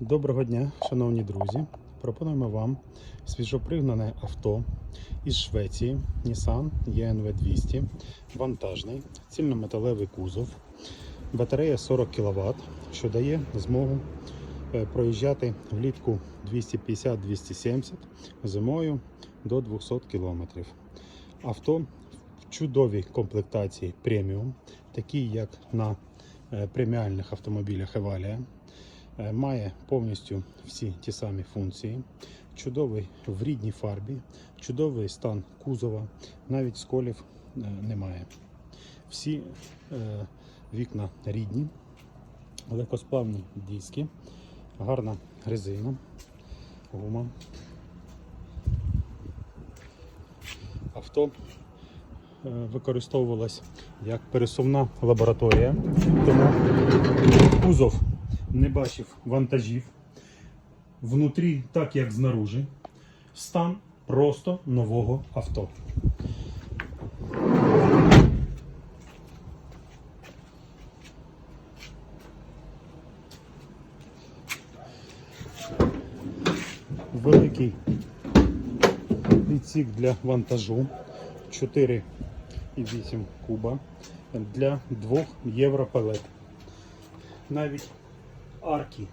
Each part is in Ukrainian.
Доброго дня, шановні друзі. Пропонуємо вам свіжопригнане авто із Швеції Nissan ENV 200, вантажний, цільнометалевий кузов, батарея 40 кВт, що дає змогу е, проїжджати влітку 250-270, зимою до 200 км. Авто в чудовій комплектації преміум, такі як на е, преміальних автомобілях Evalia. Е, Має повністю всі ті самі функції. Чудовий в рідній фарбі, чудовий стан кузова, навіть сколів е, немає. Всі е, вікна рідні, легкосплавні диски, гарна резина, гума. Авто використовувалось як пересувна лабораторія, тому кузов не бачив вантажів. Внутрі, так як знаружи, стан просто нового авто. Великий відсік для вантажу 4,8 куба для 2 євро палет. Навіть арки.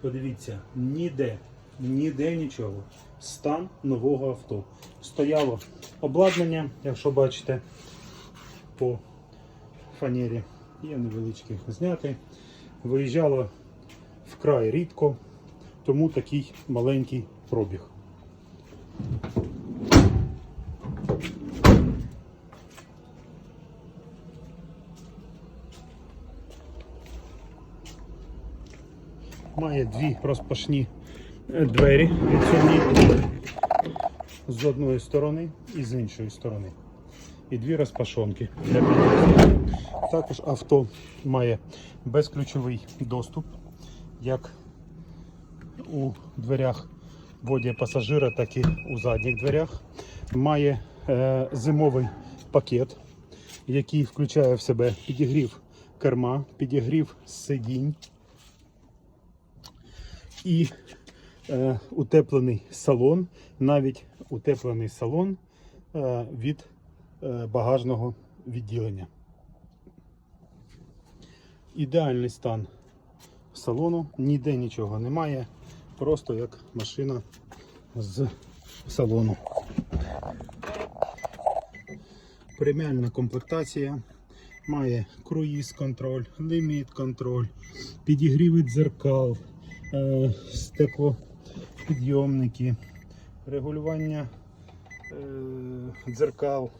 Подивіться, ніде, ніде нічого. Стан нового авто. Стояло обладнання, якщо бачите, по фанері. Є невеличкі зняти. Виїжджало вкрай рідко, тому такий маленький пробіг. Має дві розпашні е, двері відсувні з одної сторони і з іншої сторони. І дві розпашонки для під'їзду. Також авто має безключовий доступ, як у дверях водія пасажира, так і у задніх дверях. Має е, зимовий пакет, який включає в себе підігрів керма, підігрів сидінь і е, утеплений салон, навіть утеплений салон е, від е, багажного відділення. Ідеальний стан салону, ніде нічого немає, просто як машина з салону. Преміальна комплектація. Має круїз контроль, ліміт контроль, підігріви дзеркал, стеклопідйомники, регулювання е, дзеркал,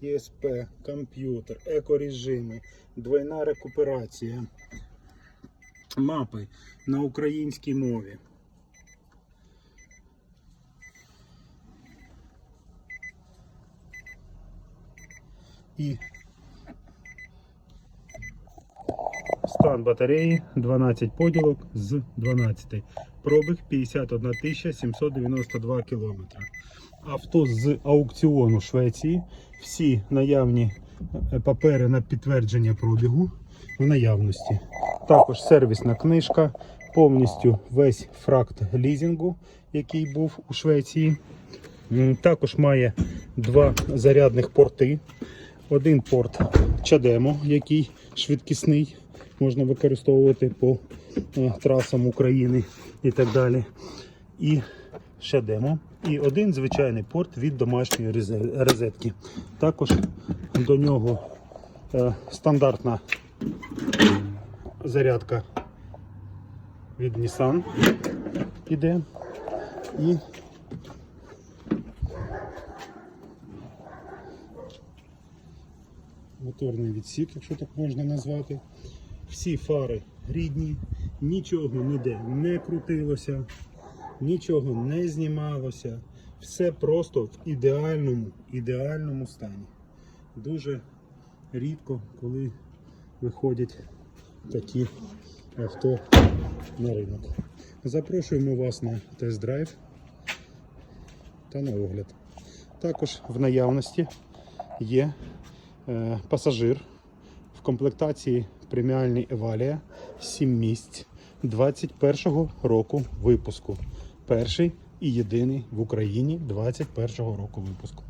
ЄСП, комп'ютер, екорежими, двойна рекуперація, мапи на українській мові. І Стан батареї 12 поділок з 12. Пробіг 51 792 км. Авто з аукціону Швеції. Всі наявні е, папери на підтвердження пробігу в наявності. Також сервісна книжка, повністю весь фракт лізінгу, який був у Швеції. Також має два зарядних порти. Один порт Чадемо, який швидкісний, можна використовувати по е, трасам України і так далі. І Шадемо. І один звичайний порт від домашньої розетки. Також до нього е, стандартна зарядка від Nissan іде. І моторний відсік, якщо так можна назвати. Всі фари рідні, нічого ніде не крутилося, нічого не знімалося. Все просто в ідеальному, ідеальному стані. Дуже рідко, коли виходять такі авто на ринок. Запрошуємо вас на тест-драйв та на огляд. Також в наявності є е, пасажир в комплектації преміальний Евалія 7 місць 21-го року випуску. Перший і єдиний в Україні 21-го року випуску.